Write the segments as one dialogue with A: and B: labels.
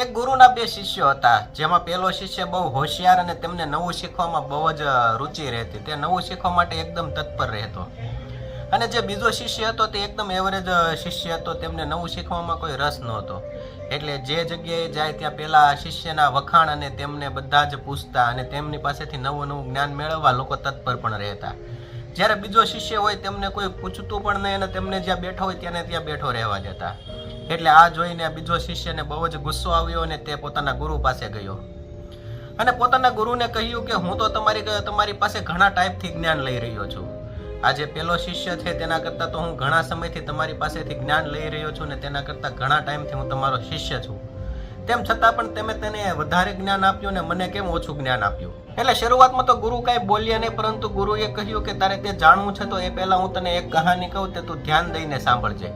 A: એક ગુરુના બે શિષ્યો હતા, જેમાં પહેલો શિષ્ય બહુ હોશિયાર અને તેમને નવું શીખવામાં બહુ જ રુચિ રહેતી. તે નવું શીખવા માટે એકદમ તત્પર રહેતો. અને જે બીજો શિષ્ય હતો તે એકદમ એવરેજ શિષ્ય હતો. તેમને નવું શીખવામાં કોઈ રસ નહોતો. એટલે જે જગ્યાએ જાય ત્યાં પહેલાં શિષ્યના વખાણ અને તેમને બધા જ પૂછતા અને તેમની પાસેથી નવું નવું જ્ઞાન મેળવવા લોકો તત્પર પણ રહેતા. જ્યારે બીજો શિષ્ય હોય તેમને કોઈ પૂછતું પણ નહીં અને તેમને જ્યાં બેઠો હોય ત્યાંને ત્યાં બેઠો રહેવા દેતા એટલે આ જોઈને બીજો શિષ્યને બહુ જ ગુસ્સો આવ્યો અને તે પોતાના ગુરુ પાસે ગયો. અને પોતાના ગુરુને કહ્યું કે હું તો તમારી તમારી પાસે ઘણા ટાઈપથી જ્ઞાન લઈ રહ્યો છું. આ જે પેલો શિષ્ય છે તેના કરતાં તો હું ઘણા સમયથી તમારી પાસેથી જ્ઞાન લઈ રહ્યો છું ને તેના કરતાં ઘણા ટાઈમથી હું તમારો શિષ્ય છું. તેમ છતાં પણ તમે તેને વધારે જ્ઞાન આપ્યું ને મને કેમ ઓછું જ્ઞાન આપ્યું? એટલે શરૂઆતમાં તો ગુરુ કાંઈ બોલ્યા નહીં, પરંતુ ગુરુએ કહ્યું કે તારે તે જાણવું છે તો એ પહેલાં હું તને એક કહાની કહું તે તું ધ્યાન દઈને સાંભળજે.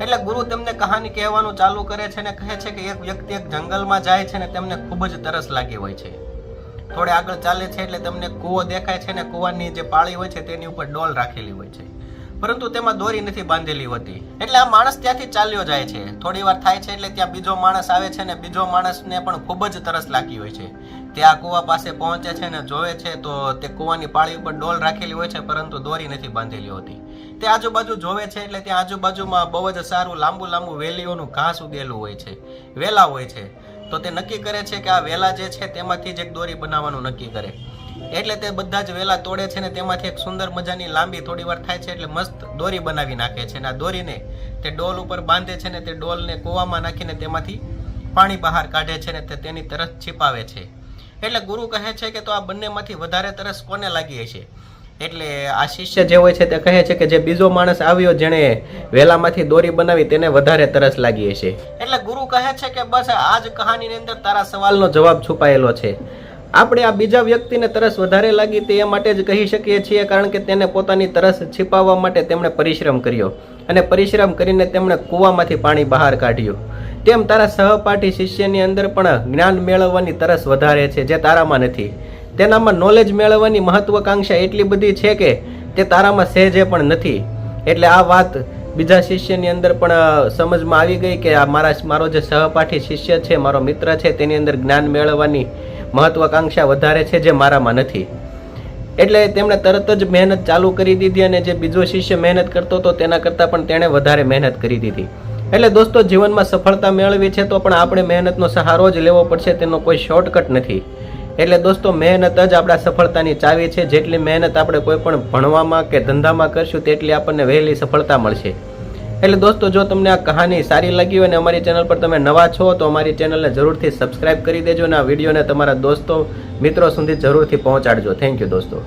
A: એટલે ગુરુ તેમને કહાની કહેવાનું ચાલુ કરે છે ને કહે છે કે એક વ્યક્તિ એક જંગલમાં જાય છે ને તેમને ખૂબ જ તરસ લાગી હોય છે. થોડે આગળ ચાલે છે એટલે તમને કૂવો દેખાય છે ને કૂવાની જે પાળી હોય છે તેની ઉપર ડોલ રાખેલી હોય છે. પરંતુ તેમાં દોરી નથી બાંધેલી હોતી. એટલે આ માણસ ત્યાંથી ચાલ્યો જાય છે. થોડી વાર થાય છે એટલે ત્યાં બીજો માણસ આવે છે ને બીજો માણસને પણ ખૂબ જ તરસ લાગી હોય છે. તે આ કૂવા પાસે પહોંચે છે ને જોવે છે તો તે કૂવાની પાળી ઉપર ડોલ રાખેલી હોય છે પરંતુ દોરી નથી બાંધેલી હોતી. તે આજુબાજુ જોવે છે એટલે ત્યાં આજુબાજુમાં બહુ જ સારું લાંબુ લાંબુ વેલીઓનું ઘાસ ઉગેલું હોય છે. વેલા હોય છે. તો તે નક્કી કરે છે કે આ વેલા જે છે તેમાંથી જ એક દોરી બનાવવાનું નક્કી કરે. એટલે તે બધા જ વેલા તોડે છે ને તેમાંથી એક સુંદર મજાની લાંબી થોડી વાર થાય છે એટલે મસ્ત દોરી બનાવી નાખે છે અને આ દોરીને તે ડોલ ઉપર બાંધે છે ને તે ડોલને કૂવામાં નાખીને તેમાંથી પાણી બહાર કાઢે છે ને તે તેની તરસ છીપાવે છે. એટલે ગુરુ કહે છે કે તો આ બંનેમાંથી વધારે તરસ કોને લાગી હશે? એટલે આ શિષ્ય જે હોય છે તે કહે છે કે જે બીજો માણસ આવ્યો જેણે વેલામાંથી દોરી બનાવી તેને વધારે તરસ લાગી હશે. એટલે ગુરુ કહે છે કે બસ આ જ કહાનીની અંદર તારા સવાલનો જવાબ છુપાયેલો છે. આપણે આ બીજા વ્યક્તિને તરસ વધારે લાગી તે એ માટે જ કહી શકીએ છીએ કારણ કે તેને પોતાની તરસ छिપાવવા માટે તેમણે પરિશ્રમ કર્યો અને પરિશ્રમ કરીને તેમણે કૂવામાંથી પાણી બહાર કાઢ્યું. તેમ તારા સહપાઠી શિષ્યની અંદર પણ જ્ઞાન મેળવવાની તરસ વધારે છે જે તારામાં નથી. તેનામાં નોલેજ મેળવવાની મહત્વકાંક્ષા એટલી બધી છે કે તે તારામાં સહેજે પણ નથી. એટલે આ વાત બીજા શિષ્યની અંદર પણ સમજમાં આવી ગઈ કે આ મારા મારો જે સહપાઠી શિષ્ય છે, મારો મિત્ર છે, તેની અંદર જ્ઞાન મેળવવાની મહત્વકાંક્ષા વધારે છે જે મારામાં નથી. એટલે તેમણે તરત જ મહેનત ચાલુ કરી દીધી અને જે બીજો શિષ્ય મહેનત કરતો હતો તેના કરતાં પણ તેણે વધારે મહેનત કરી દીધી. એટલે દોસ્તો, જીવનમાં સફળતા મેળવી છે તો પણ આપણે મહેનતનો સહારો જ લેવો પડશે, તેનો કોઈ શોર્ટકટ નથી. એટલે દોસ્તો, મહેનત જ આપણા સફળતાની ચાવી છે. જેટલી મહેનત આપણે કોઈ પણ ભણવામાં કે ધંધામાં કરશું, તેટલી આપણને વહેલી સફળતા મળશે. એટલે દોસ્તો, જો તમને આ કહાની સારી લાગી હોય અને અમારી ચેનલ પર તમે નવા છો, તો અમારી ચેનલને જરૂરથી સબસ્ક્રાઇબ કરી દેજો અને આ વિડીયોને તમારા દોસ્તો, મિત્રો સુધી જરૂરથી પહોંચાડજો. થેન્ક યુ દોસ્તો.